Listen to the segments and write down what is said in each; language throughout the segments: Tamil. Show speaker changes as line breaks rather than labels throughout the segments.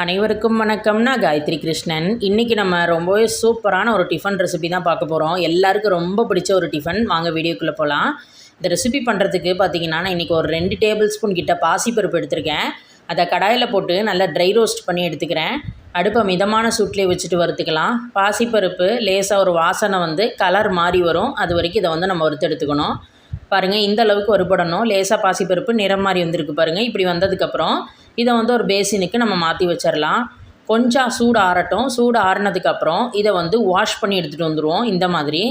அனைவருக்கும் வணக்கம்னா காயத்ரி கிருஷ்ணன். இன்றைக்கி நம்ம ரொம்பவே சூப்பரான ஒரு டிஃபன் ரெசிபி தான் பார்க்க போகிறோம் எல்லாருக்கும் ரொம்ப பிடிச்ச ஒரு டிஃபன். வாங்க வீடியோக்குள்ளே போகலாம் இந்த ரெசிபி பண்ணுறதுக்கு பார்த்தீங்கன்னா நான் இன்றைக்கி ஒரு ரெண்டு டேபிள் ஸ்பூன் கிட்ட பாசிப்பருப்பு எடுத்திருக்கேன். அதை கடாயில் போட்டு நல்லா ட்ரை ரோஸ்ட் பண்ணி எடுத்துக்கிறேன். அடுப்பை மிதமான சூட்லேயே வச்சுட்டு வறுத்துக்கலாம். பாசிப்பருப்பு லேசாக ஒரு வாசனை வந்து கலர் மாறி வரும். அது வரைக்கும் இதை வந்து நம்ம வறுத்து எடுத்துக்கணும் பாருங்கள் இந்த அளவுக்கு வறுபடணும். லேசாக பாசிப்பருப்பு நிறம் மாதிரி வந்திருக்கு பாருங்கள் இப்படி வந்ததுக்கப்புறம் இதை வந்து ஒரு பேசினுக்கு நம்ம மாற்றி வச்சிடலாம் கொஞ்சம் சூடு ஆறட்டும். சூடு ஆறினதுக்கப்புறம் இதை வந்து வாஷ் பண்ணி எடுத்துகிட்டு வந்துடுவோம் இந்த மாதிரி.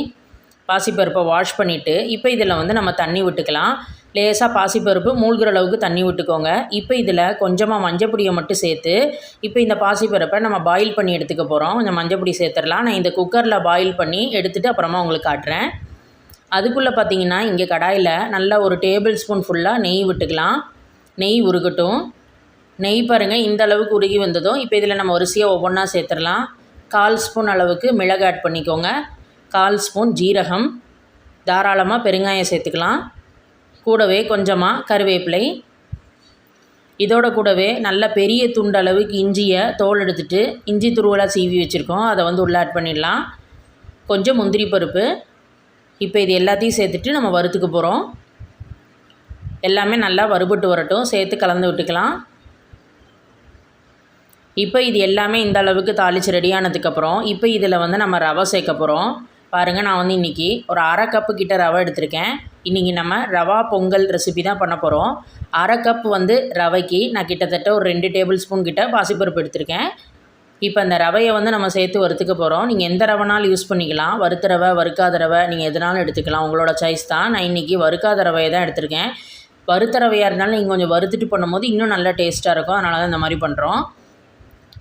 பாசிப்பருப்பை வாஷ் பண்ணிவிட்டு இப்போ இதில் வந்து நம்ம தண்ணி விட்டுக்கலாம். லேசாக பாசிப்பருப்பு மூழ்கிற அளவுக்கு தண்ணி விட்டுக்கோங்க. இப்போ இதில் கொஞ்சமாக மஞ்சப்பொடியை மட்டும் சேர்த்து இப்போ இந்த பாசிப்பருப்பை நம்ம பாயில் பண்ணி எடுத்துக்க போகிறோம் கொஞ்சம் மஞ்சப்பொடி சேர்த்துடலாம். நான் இந்த குக்கரில் பாயில் பண்ணி எடுத்துகிட்டு அப்புறமா உங்களுக்கு காட்டுறேன். அதுக்குள்ளே பார்த்தீங்கன்னா இங்கே கடாயில் நல்லா ஒரு டேபிள் ஸ்பூன் ஃபுல்லாக நெய் விட்டுக்கலாம். நெய் உருகட்டும். நெய் பாருங்கள் இந்த அளவுக்கு உருகி வந்ததும் இப்போ இதில் நம்ம வரிசையாக ஒவ்வொன்றா சேர்த்துடலாம். கால் ஸ்பூன் அளவுக்கு மிளகு ஆட் பண்ணிக்கோங்க. கால் ஸ்பூன் ஜீரகம். தாராளமாக பெருங்காயம் சேர்த்துக்கலாம். கூடவே கொஞ்சமாக கருவேப்பிலை. இதோட கூடவே நல்ல பெரிய துண்டு அளவுக்கு இஞ்சியை தோல் எடுத்துட்டு இஞ்சி துருவலாக சீவி வச்சுருக்கோம். அதை வந்து உள்ளே ஆட் பண்ணிடலாம். கொஞ்சம் முந்திரி பருப்பு. இப்போ இது எல்லாத்தையும் சேர்த்துட்டு நம்ம வறுத்துக்க போகிறோம் எல்லாமே நல்லா வறுபட்டு வரட்டும். சேர்த்து கலந்து விட்டுக்கலாம். இப்போ இது எல்லாமே இந்த அளவுக்கு தாளித்து ரெடியானதுக்கப்புறம் இப்போ இதில் வந்து நம்ம ரவை சேர்க்க போகிறோம் பாருங்கள் நான் வந்து இன்றைக்கி ஒரு அரை கப்பு கிட்ட ரவை எடுத்திருக்கேன். இன்றைக்கி நம்ம ரவா பொங்கல் ரெசிபி தான் பண்ண போகிறோம் அரை கப் வந்து ரவைக்கு நான் கிட்டத்தட்ட ஒரு ரெண்டு டேபிள் ஸ்பூன் கிட்ட பாசிப்பருப்பு எடுத்திருக்கேன். இப்போ அந்த ரவையை வந்து நம்ம சேர்த்து வறுத்துக்க போகிறோம் நீங்கள் எந்த ரவைனாலும் யூஸ் பண்ணிக்கலாம். வறுத்த ரவை வறுக்காத ரவை நீங்கள் எதுனாலும் எடுத்துக்கலாம். உங்களோட சாய்ஸ் தான். நான் இன்றைக்கி வறுக்காத ரவையை தான் எடுத்திருக்கேன். வறுத்த ரவையாக இருந்தாலும் நீங்கள் கொஞ்சம் வறுத்துட்டு பண்ணும்போது இன்னும் நல்லா டேஸ்ட்டாக இருக்கும். அதனால தான் இந்த மாதிரி பண்ணுறோம்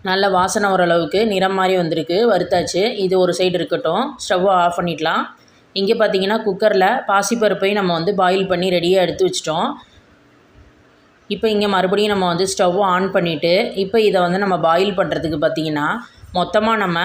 நல்ல வாசனை ஓரளவுக்கு நிறம் மாதிரி வந்திருக்கு வறுத்தாச்சு. இது ஒரு சைடு இருக்கட்டும். ஸ்டவ்வை ஆஃப் பண்ணிடலாம். இங்கே பார்த்தீங்கன்னா குக்கரில் பாசிப்பருப்பையும் நம்ம வந்து பாயில் பண்ணி ரெடியாக எடுத்து வச்சிட்டோம். இப்போ இங்கே மறுபடியும் நம்ம வந்து ஸ்டவ் ஆன் பண்ணிவிட்டு இப்போ இதை வந்து நம்ம பாயில் பண்ணுறதுக்கு பார்த்திங்கன்னா மொத்தமாக நம்ம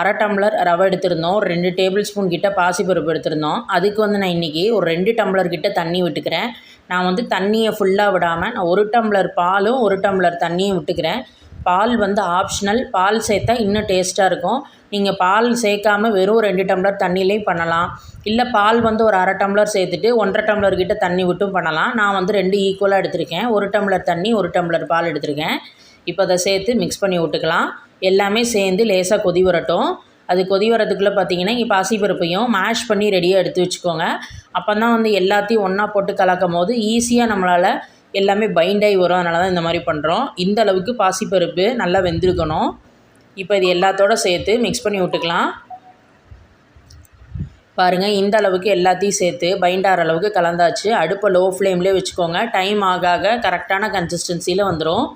அரை டம்ளர் ரவை எடுத்திருந்தோம். ஒரு ரெண்டு டேபிள் ஸ்பூன் கிட்ட பாசிப்பருப்பு எடுத்திருந்தோம். அதுக்கு வந்து நான் இன்றைக்கி ஒரு ரெண்டு டம்ளர் கிட்ட தண்ணி விட்டுக்கிறேன். நான் வந்து தண்ணியை ஃபுல்லாக விடாமல் நான் ஒரு டம்ளர் பாலும் ஒரு டம்ளர் தண்ணியும் விட்டுக்கிறேன். பால் வந்து ஆப்ஷனல் பால் சேர்த்தா இன்னும் டேஸ்ட்டாக இருக்கும். நீங்கள் பால் சேர்க்காம வெறும் ரெண்டு டம்ளர் தண்ணியிலையும் பண்ணலாம். இல்லை பால் வந்து ஒரு அரை டம்ளர் சேர்த்துட்டு ஒன்றரை டம்ளர் கிட்ட தண்ணி விட்டும் பண்ணலாம். நான் வந்து ரெண்டு ஈக்குவலாக எடுத்திருக்கேன். ஒரு டம்ளர் தண்ணி ஒரு டம்ளர் பால் எடுத்திருக்கேன். இப்போ அதை சேர்த்து மிக்ஸ் பண்ணி விட்டுக்கலாம். எல்லாமே சேர்ந்து லேசாக கொதி வரட்டும். அது கொதி வரதுக்குள்ளே பார்த்தீங்கன்னா இங்கே பாசிப்பருப்பையும் மேஷ் பண்ணி ரெடியாக எடுத்து வச்சுக்கோங்க. அப்போ தான் வந்து எல்லாத்தையும் ஒன்றா போட்டு கலக்கும் போது ஈஸியாக நம்மளால் எல்லாமே பைண்டாகி வரும். அதனால தான் இந்த மாதிரி பண்ணுறோம் இந்த அளவுக்கு பாசிப்பருப்பு நல்லா வெந்திருக்கணும். இப்போ இது எல்லாத்தோட சேர்த்து மிக்ஸ் பண்ணி விட்டுக்கலாம். பாருங்கள் இந்த அளவுக்கு எல்லாத்தையும் சேர்த்து பைண்டார அளவுக்கு கலந்தாச்சு. அடுப்பை லோ ஃப்ளேம்லேயே வச்சுக்கோங்க. டைம் ஆக ஆக கரெக்டான கன்சிஸ்டன்சியில் வந்துடும்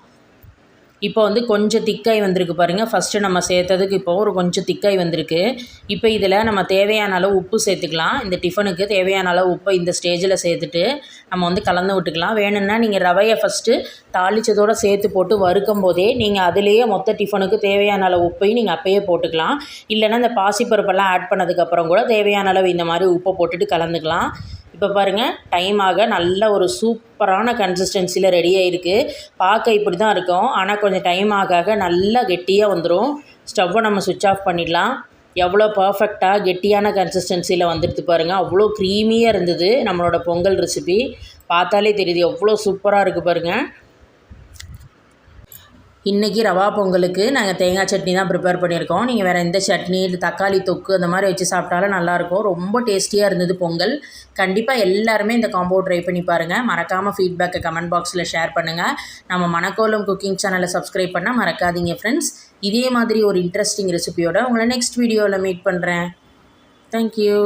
இப்போ வந்து கொஞ்சம் திக்காய் வந்திருக்கு பாருங்கள் ஃபஸ்ட்டு நம்ம சேர்த்ததுக்கு இப்போ ஒரு கொஞ்சம் திக்காய் வந்திருக்கு. இப்போ இதில் நம்ம தேவையான அளவு உப்பு சேர்த்துக்கலாம். இந்த டிஃபனுக்கு தேவையான அளவு உப்பை இந்த ஸ்டேஜில் சேர்த்துட்டு நம்ம வந்து கலந்து விட்டுக்கலாம். வேணும்னா நீங்கள் ரவையை ஃபஸ்ட்டு தாளித்ததோடு சேர்த்து போட்டு வறுக்கும் போதே நீங்கள் அதிலேயே மொத்த டிஃபனுக்கு தேவையான அளவு உப்பையும் நீங்கள் அப்போயே போட்டுக்கலாம். இல்லைன்னா இந்த பாசிப்பருப்பெல்லாம் ஆட் பண்ணதுக்கப்புறம் கூட தேவையான அளவு இந்த மாதிரி உப்பை போட்டுட்டு கலந்துக்கலாம். இப்போ பாருங்கள் டைம் ஆக நல்ல ஒரு சூப்பரான கன்சிஸ்டன்சியில் ரெடி ஆகிருக்கு பார்க்க இப்படி தான் இருக்கும். ஆனால் கொஞ்சம் டைம் ஆக ஆக நல்லா கெட்டியாக வந்துடும் ஸ்டவ்வை நம்ம சுவிட்ச் ஆஃப் பண்ணிடலாம். எவ்வளோ பர்ஃபெக்டாக கெட்டியான கன்சிஸ்டன்சியில் வந்துடுது பாருங்கள் அவ்வளோ க்ரீமியாக இருந்தது நம்மளோட பொங்கல் ரெசிபி பார்த்தாலே தெரியுது எவ்வளோ சூப்பராக இருக்குது பாருங்கள் இன்றைக்கி ரவா பொங்கலுக்கு நாங்கள் தேங்காய் சட்னி தான் ப்ரிப்பேர் பண்ணியிருக்கோம். நீங்கள் வேறு எந்த சட்னி இல்லை தக்காளி தொக்கு அந்த மாதிரி வச்சு சாப்பிட்டாலும் நல்லாயிருக்கும். ரொம்ப டேஸ்டியாக இருந்தது பொங்கல். கண்டிப்பாக எல்லாருமே இந்த காம்போ ட்ரை பண்ணி பாருங்கள் மறக்காமல் ஃபீட்பேக்கை கமெண்ட் பாக்ஸில் ஷேர் பண்ணுங்கள் நம்ம மணக்கோலம் குக்கிங் சேனலை சப்ஸ்கிரைப் பண்ணால் மறக்காதீங்க ஃப்ரெண்ட்ஸ் இதே மாதிரி ஒரு இன்ட்ரெஸ்டிங் ரெசிபியோட உங்களை நெக்ஸ்ட் வீடியோவில் மீட் பண்ணுறேன் தேங்க்யூ